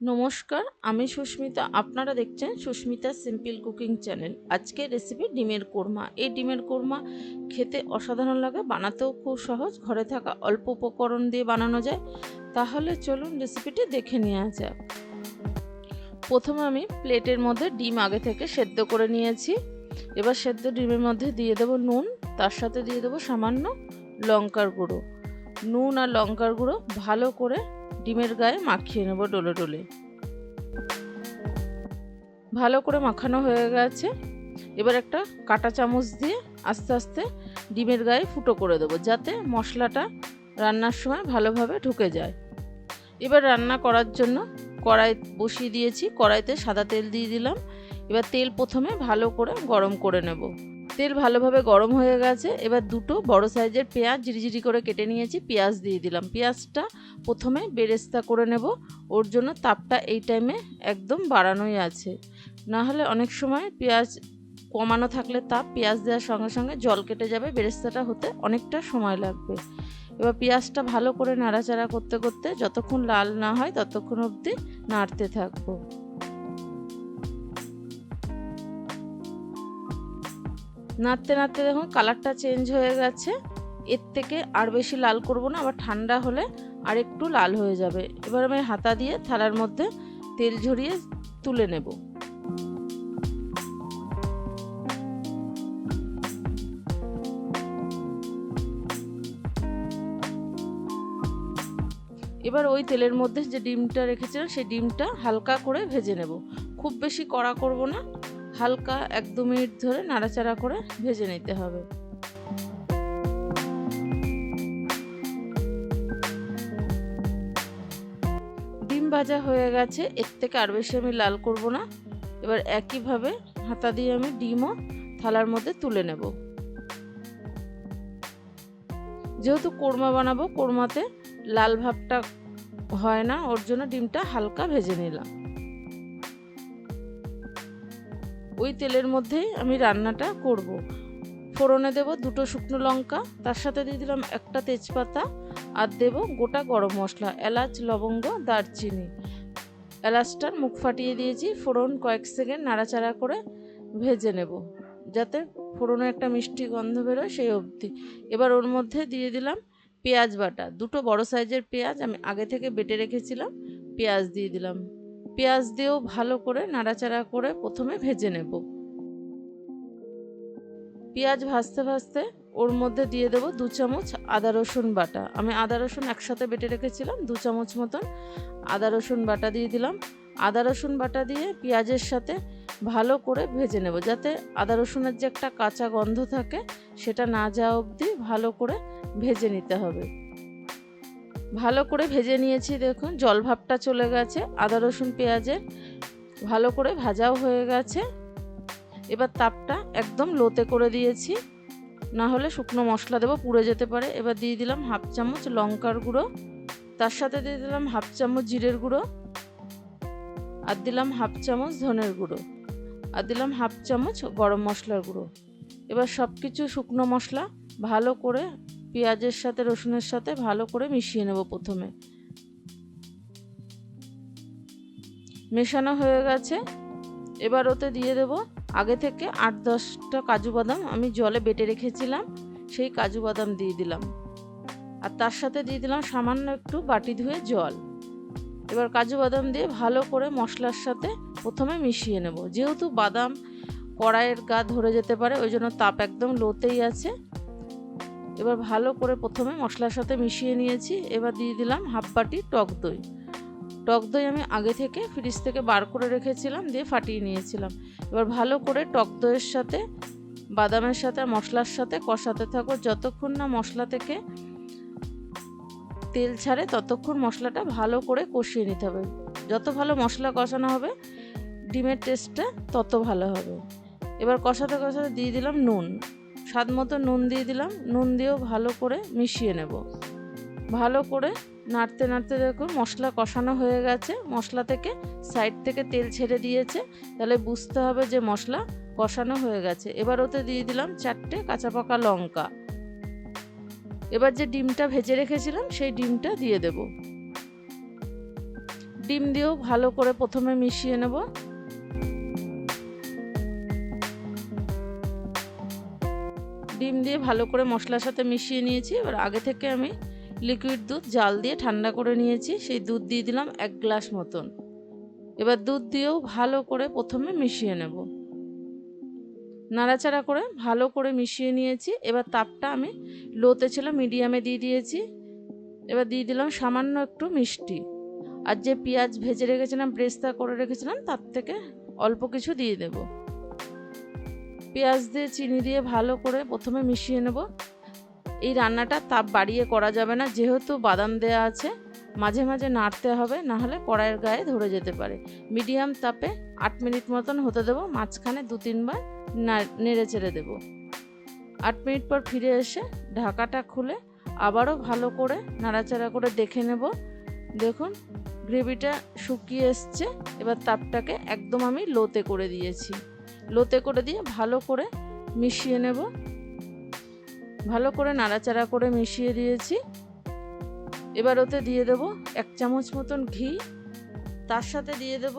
নমস্কার, আমি সুস্মিতা। আপনারা দেখছেন সুস্মিতা সিম্পল কুকিং চ্যানেল। আজকে রেসিপি ডিমের কোরমা। এই ডিমের কোরমা খেতে অসাধারণ লাগে, বানাতেও খুব সহজ। ঘরে থাকা অল্প উপকরণ দিয়ে বানানো যায়। তাহলে চলুন রেসিপিটি দেখে নেওয়া যাক। প্রথমে আমি প্লেটের মধ্যে ডিম আগে থেকে সেদ্ধ করে নিয়েছি। এবার সেদ্ধ ডিমের মধ্যে দিয়ে দেবো নুন, তার সাথে দিয়ে দেবো সামান্য লঙ্কার গুঁড়ো। নুন আর লঙ্কার গুঁড়ো ভালো করে ডিমের গায়ে মাখিয়ে নেব ডলে ডলে। ভালো করে মাখানো হয়ে গেছে। এবার একটা কাটা চামচ দিয়ে আস্তে আস্তে ডিমের গায়ে ফুটো করে দেবো, যাতে মশলাটা রান্নার সময় ভালোভাবে ঢুকে যায়। এবার রান্না করার জন্য কড়াই বসিয়ে দিয়েছি, কড়াইতে সাদা তেল দিয়ে দিলাম। এবার তেল প্রথমে ভালো করে গরম করে নেব। তেল ভালোভাবে গরম হয়ে গেছে। এবার দুটো বড় সাইজের পেঁয়াজ ঝিরিঝিরি করে কেটে নিয়েছি। পেঁয়াজ দিয়ে দিলাম। পেঁয়াজটা প্রথমে বেরেস্তা করে নেব। ওর জন্য তাপটা এই টাইমে একদম বাড়ানোই আছে। না হলে অনেক সময় পেঁয়াজ কমানো থাকলে তাপ পেঁয়াজ দেওয়ার সঙ্গে সঙ্গে জল কেটে যাবে। বেরেস্তাটা হতে অনেকটা সময় লাগবে। এবার পেঁয়াজটা ভালো করে নাড়াচাড়া করতে করতে যতক্ষণ লাল না হয় ততক্ষণ অবধি নাড়তে থাকব। নাড়তে নাড়তে দেখুন কালারটা চেঞ্জ হয়ে গেছে। এর থেকে আর বেশি লাল করব না, আবার ঠান্ডা হলে আর একটু লাল হয়ে যাবে। এবার আমি হাতা দিয়ে থালার মধ্যে তেল ঝরিয়ে তুলে নেব। এবার ওই তেলের মধ্যে যে ডিমটা রেখেছিলাম, সেই ডিমটা হালকা করে ভেজে নেব। খুব বেশি কড়া করব না। হালকা এক দু মিনিট ধরে নাড়াচাড়া করে ভেজে নিতে হবে। ডিম ভাজা হয়ে গেছে, এর থেকে আর বেশি আমি লাল করব না। এবার একইভাবে হাতা দিয়ে আমি ডিমও থালার মধ্যে তুলে নেব। যেহেতু কোরমা বানাবো, কোরমাতে লাল ভাবটা হয় না, ওর জন্য ডিমটা হালকা ভেজে নিলাম। ওই তেলের মধ্যেই আমি রান্নাটা করব। ফোড়নে দেব দুটো শুকনো লঙ্কা, তার সাথে দিয়ে দিলাম একটা তেজপাতা আর দেব গোটা গরম মশলা, এলাচ, লবঙ্গ, দারচিনি। এলাচটার মুখ ফাটিয়ে দিয়েছি, ফোড়ন কয়েক সেকেন্ড নাড়াচাড়া করে ভেজে নেব, যাতে ফোড়নে একটা মিষ্টি গন্ধ বেরোয় সেই অবধি। এবার ওর মধ্যে দিয়ে দিলাম পেঁয়াজ বাটা, দুটো বড় সাইজের পেঁয়াজ আমি আগে থেকে বেটে রেখেছিলাম, পেঁয়াজ দিয়ে দিলাম। পেঁয়াজ দিয়েও ভালো করে নাড়াচাড়া করে প্রথমে ভেজে নেব। পেঁয়াজ ভাজতে ভাজতে ওর মধ্যে দিয়ে দেবো দু চামচ আদা রসুন বাটা। আমি আদা রসুন একসাথে বেটে রেখেছিলাম, দু চামচ মতন আদা রসুন বাটা দিয়ে দিলাম। আদা রসুন বাটা দিয়ে পেঁয়াজের সাথে ভালো করে ভেজে নেব যাতে আদা রসুনের যে একটা কাঁচা গন্ধ থাকে, সেটা না যাওয়া অবধি ভালো করে ভেজে নিতে হবে। ভালো করে ভেজে নিয়েছি, দেখুন, জল ভাবটা চলে গেছে, আদা, রসুন, পেঁয়াজের ভালো করে ভাজাও হয়ে গেছে। এবার তাপটা একদম লোতে করে দিয়েছি, না হলে শুকনো মশলা দেবো, পুড়ে যেতে পারে। এবার দিয়ে দিলাম হাফ চামচ লঙ্কার গুঁড়ো, তার সাথে দিয়ে দিলাম হাফ চামচ জিরের গুঁড়ো, আর দিলাম হাফ চামচ ধনের গুঁড়ো, আর দিলাম হাফ চামচ গরম মশলার গুঁড়ো। এবার সব কিছু শুকনো মশলা ভালো করে পেঁয়াজের সাথে, রসুনের সাথে ভালো করে মিশিয়ে নেব প্রথমে। মেশানো হয়ে গেছে। এবার ওতে দিয়ে দেব আগে থেকে আট দশটা কাজু বাদাম। আমি জলে বেটে রেখেছিলাম, সেই কাজু বাদাম দিয়ে দিলাম। আর তার সাথে দিয়ে দিলাম সামান্য একটু বাটি ধুয়ে জল। এবার কাজু বাদাম দিয়ে ভালো করে মশলার সাথে প্রথমে মিশিয়ে নেব। যেহেতু বাদাম কড়াইয়ের গা ধরে যেতে পারে, ওই জন্য তাপ একদম লোতেই আছে। এবার ভালো করে প্রথমে মশলার সাথে মিশিয়ে নিয়েছি। এবার দিয়ে দিলাম হাফ বাটি টক দই। টক দই আমি আগে থেকে ফ্রিজ থেকে বার করে রেখেছিলাম, দিয়ে ফাটিয়ে নিয়েছিলাম। এবার ভালো করে টক দইয়ের সাথে, বাদামের সাথে মশলার সাথে কষাতে থাকো যতক্ষণ না মশলা থেকে তেল ছাড়ে, ততক্ষণ মশলাটা ভালো করে কষিয়ে নিতে হবে। যত ভালো মশলা কষানো হবে, ডিমের টেস্টটা তত ভালো হবে। এবার কষাতে কষাতে দিয়ে দিলাম নুন। স্বাদ মতো নুন দিয়ে দিলাম। নুন দিয়েও ভালো করে মিশিয়ে নেব। ভালো করে নাড়তে নাড়তে দেখুন মশলা কষানো হয়ে গেছে। মশলা থেকে সাইড থেকে তেল ছেড়ে দিয়েছে। তাহলে বুঝতে হবে যে মশলা কষানো হয়ে গেছে। এবার ওতে দিয়ে দিলাম চারটে কাঁচা পাকা লঙ্কা। এবার যে ডিমটা ভেজে রেখেছিলাম সেই ডিমটা দিয়ে দেব। ডিম দিয়েও ভালো করে প্রথমে মিশিয়ে নেব। ডিম দিয়ে ভালো করে মশলার সাথে মিশিয়ে নিয়েছি। এবার আগে থেকে আমি লিকুইড দুধ, জাল দিয়ে ঠান্ডা করে নিয়েছি। সেই দুধ দিয়ে দিলাম এক গ্লাস মতন। এবার দুধ দিয়েও ভালো করে প্রথমে মিশিয়ে নেব। নাড়াচাড়া করে ভালো করে মিশিয়ে নিয়েছি। এবার তাপটা আমি লোতে ছিল মিডিয়ামে দিয়ে দিয়েছি। এবার দিয়ে দিলাম সামান্য একটু মিষ্টি। আর যে পেঁয়াজ ভেজে রেখেছিলাম, ব্রেস্তা করে রেখেছিলাম, তার থেকে অল্প কিছু দিয়ে দেব। পেঁয়াজ দিয়ে চিনি দিয়ে ভালো করে প্রথমে মিশিয়ে নেব। এই রান্নাটা তাপ বাড়িয়ে করা যাবে না, যেহেতু বাদাম দেওয়া আছে, মাঝে মাঝে নাড়তে হবে নাহলে কড়াইয়ের গায়ে ধরে যেতে পারে। মিডিয়াম তাপে আট মিনিট মতন হতে দেবো, মাঝখানে দু তিনবার নেড়ে চেড়ে দেবো। আট মিনিট পর ফিরে এসে ঢাকাটা খুলে আবারও ভালো করে নাড়াচাড়া করে দেখে নেব। দেখুন, গ্রেভিটা শুকিয়ে এসছে, এবার তাপটাকে একদম আমি লোতে করে দিয়েছি। লোতে করে দিয়ে ভালো করে মিশিয়ে নেব। ভালো করে নাড়াচাড়া করে মিশিয়ে দিয়েছি। এবার ওতে দিয়ে দেব এক চামচ মতন ঘি। তার সাথে দিয়ে দেব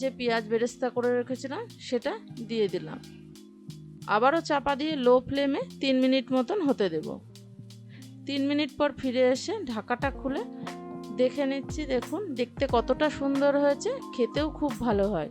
যে পেঁয়াজ বেরেস্তা করে রেখেছিলাম, সেটা দিয়ে দিলাম। আবারও চাপা দিয়ে লো ফ্লেমে তিন মিনিট মতন হতে দেব। তিন মিনিট পর ফিরে এসে ঢাকাটা খুলে দেখে নিচ্ছি, দেখুন, দেখতে কতটা সুন্দর হয়েছে, খেতেও খুব ভালো হয়।